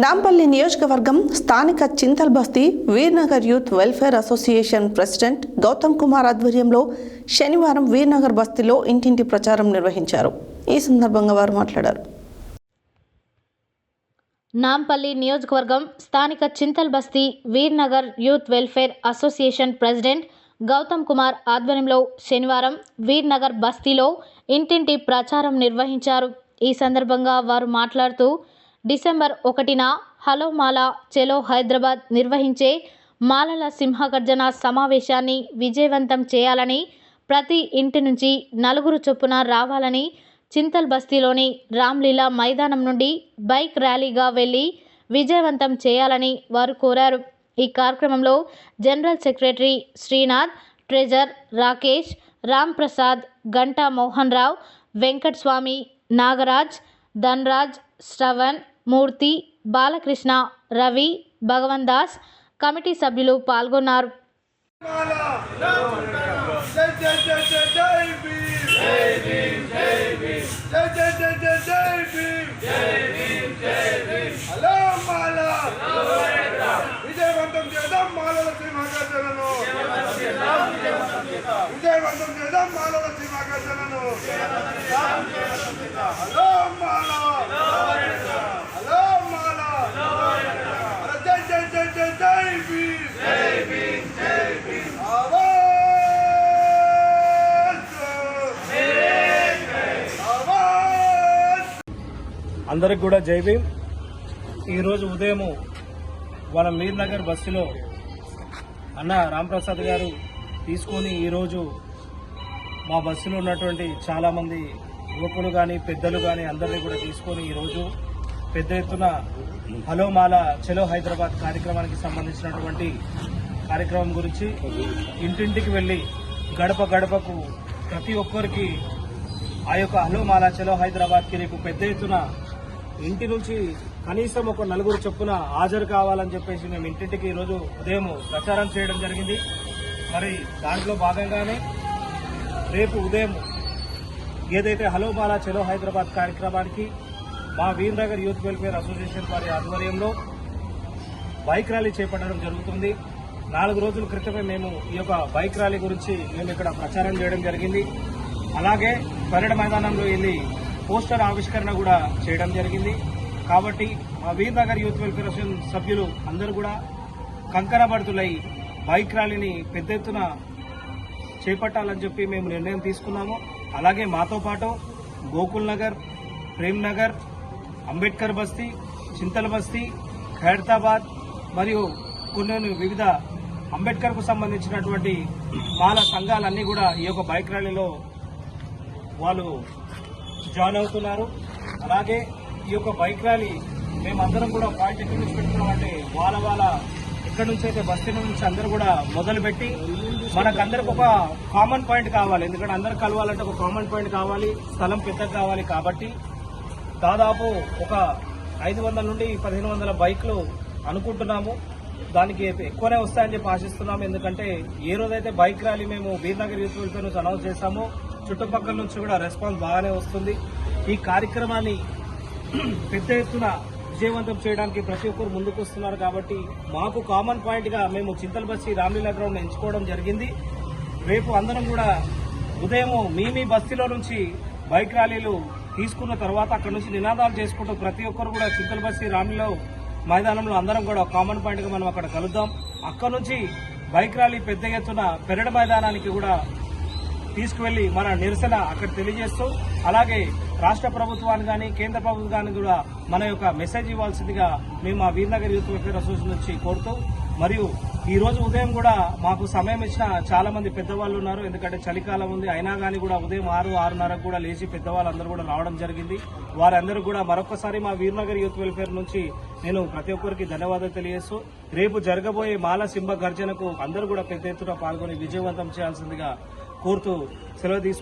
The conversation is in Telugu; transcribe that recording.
నాంపల్లి నియోజకవర్గం స్థానిక Chintal Basti Veernagar youth welfare association president Gautam Kumar ఆధ్వర్యంలో శనివారం వీర్నగర్ బస్తీలో ఇంటింటి ప్రచారం నిర్వహించారు. ఈ సందర్భంగా వారు మాట్లాడారు. నాంపల్లి నియోజకవర్గం స్థానిక Chintal Basti Veernagar youth welfare association president Gautam Kumar ఆధ్వర్యంలో శనివారం వీర్నగర్ బస్తీలో ఇంటింటి ప్రచారం నిర్వహించారు. ఈ సందర్భంగా వారు మాట్లాడుతూ డిసెంబర్ ఒకటిన హలో మాలా చెలో హైదరాబాద్ నిర్వహించే మాలల సింహగర్జన సమావేశాన్ని విజయవంతం చేయాలని ప్రతి ఇంటి నుంచి నలుగురు చొప్పున రావాలని చింతల్ బస్తీలోని రామ్లీలా మైదానం నుండి బైక్ ర్యాలీగా వెళ్ళి విజయవంతం చేయాలని వారు కోరారు. ఈ కార్యక్రమంలో general secretary Srinath treasurer Rakesh Ram Prasad Ganta Mohan Rao Venkat Swamy Nagaraj Dhanraj Shravan Murthy Balakrishna Ravi Bhagavan Das committee సభ్యులు పాల్గొన్నారు విజయవంతం జై జై సింహాకర్షణను విజయవంతం భీమ్ జై సింహాకర్షణను అందరికి కూడా జై భీమ్. ఈరోజు ఉదయము మన మీర్ నగర్ బస్సులో అన్న రాంప్రసాద్ గారు తీసుకొని ఈరోజు మా బస్సులో ఉన్నటువంటి చాలామంది యువకులు కానీ పెద్దలు కానీ అందరినీ కూడా తీసుకొని ఈరోజు పెద్ద ఎత్తున హలో మాల చలో హైదరాబాద్ కార్యక్రమానికి సంబంధించినటువంటి కార్యక్రమం గురించి ఇంటింటికి వెళ్ళి గడప గడపకు ప్రతి ఒక్కరికి ఆ యొక్క హలో మాలా చలో హైదరాబాద్కి రేపు పెద్ద ఎత్తున ఇంటి నుంచి కనీసం ఒక నలుగురు చొప్పున హాజరు కావాలని చెప్పేసి మేము ఇంటింటికి ఈరోజు ఉదయం ప్రచారం చేయడం జరిగింది. మరి దాంట్లో భాగంగానే రేపు ఉదయం ఏదైతే హలో బాలా చలో హైదరాబాద్ కార్యక్రమానికి మా వీరనగర్ యూత్ వెల్ఫేర్ అసోసియేషన్ వారి ఆధ్వర్యంలో బైక్ ర్యాలీ చేపట్టడం జరుగుతుంది. నాలుగు రోజుల క్రితమే మేము ఈ యొక్క బైక్ ర్యాలీ గురించి మేము ఇక్కడ ప్రచారం చేయడం జరిగింది. అలాగే పర్యటన మైదానంలో వెళ్ళి పోస్టర్ ఆవిష్కరణ కూడా చేయడం జరిగింది. కాబట్టి మా వీరనగర్ యూత్ వెల్ఫేర్ అసోసియేషన్ సభ్యులు అందరూ కూడా కంకరబడుతులై బైక్ ర్యాలీని పెద్ద ఎత్తున చేపట్టాలని చెప్పి మేము నిర్ణయం తీసుకున్నాము. అలాగే మాతో పాటు గోకుల్ నగర్ ప్రేమ్ నగర్ అంబేద్కర్ బస్తీ చింతల బస్తీ ఖైరతాబాద్ మరియు కొన్ని వివిధ అంబేద్కర్కు సంబంధించినటువంటి మాల సంఘాలన్నీ కూడా ఈ యొక్క బైక్ ర్యాలీలో వాళ్ళు జాయిన్ అవుతున్నారు. అలాగే ఈ యొక్క బైక్ ర్యాలీ మేమందరం కూడా పాయింట్ ఎక్కడి నుంచి పెట్టుకున్నామంటే వాళ్ళ వాళ్ళ ఎక్కడి నుంచి అయితే బస్తీ నుంచి అందరూ కూడా మొదలుపెట్టి మనకందరికి ఒక కామన్ పాయింట్ కావాలి. ఎందుకంటే అందరు కలవాలంటే ఒక కామన్ పాయింట్ కావాలి. స్థలం పెద్దగా కావాలి కాబట్టి దాదాపు ఒక ఐదు వందల నుండి పదిహేను వందల బైక్లు అనుకుంటున్నాము. దానికి ఎక్కువనే వస్తాయని చెప్పి ఆశిస్తున్నాము. ఎందుకంటే ఏ రోజైతే బైక్ ర్యాలీ మేము బీర్నగర్ యూత్ వెల్ఫేర్ నుంచి అనౌన్స్ చేశామో చుట్టుపక్కల నుంచి కూడా రెస్పాన్స్ బాగానే వస్తుంది. ఈ కార్యక్రమాన్ని పెద్ద ఎత్తున విజయవంతం చేయడానికి ప్రతి ఒక్కరు ముందుకు వస్తున్నారు కాబట్టి మాకు కామన్ పాయింట్గా మేము చింతల బస్సి రామ్లీలా గ్రౌండ్ ఎంచుకోవడం జరిగింది. రేపు అందరం కూడా ఉదయం మీ మీ బస్తీలో నుంచి బైక్ ర్యాలీలు తీసుకున్న తర్వాత అక్కడ నుంచి నినాదాలు చేసుకుంటూ ప్రతి ఒక్కరు కూడా చింతల బస్సి రామ్లీలో మైదానంలో అందరం కూడా కామన్ పాయింట్గా మనం అక్కడ కలుద్దాం. అక్కడ నుంచి బైక్ ర్యాలీ పెద్ద ఎత్తున పెరడ మైదానానికి కూడా తీసుకువెళ్ళి మన నిరసన అక్కడ తెలియజేస్తూ అలాగే రాష్ట్ర ప్రభుత్వాన్ని కానీ కేంద్ర ప్రభుత్వాన్ని కూడా మన యొక్క మెసేజ్ ఇవ్వాల్సిందిగా మేము మా వీర్నగర్ యూత్ వెల్ఫేర్ అసోసియేషన్ నుంచి కోరుతూ మరియు ఈ రోజు ఉదయం కూడా మాకు సమయం ఇచ్చిన చాలా మంది పెద్దవాళ్ళు ఉన్నారు. ఎందుకంటే చలికాలం ఉంది. అయినా కానీ కూడా ఉదయం ఆరు ఆరున్నరకు కూడా లేచి పెద్దవాళ్ళందరూ కూడా రావడం జరిగింది. వారందరూ కూడా మరొకసారి మా వీర్నగర్ యూత్ వెల్ఫేర్ నుంచి నేను ప్రతి ఒక్కరికి ధన్యవాదాలు తెలియజేస్తూ రేపు జరగబోయే మాల సింహ గర్జనకు అందరూ కూడా పెద్ద ఎత్తున పాల్గొని విజయవంతం చేయాల్సిందిగా కోరుతూ సెలవు తీసుకుంటూ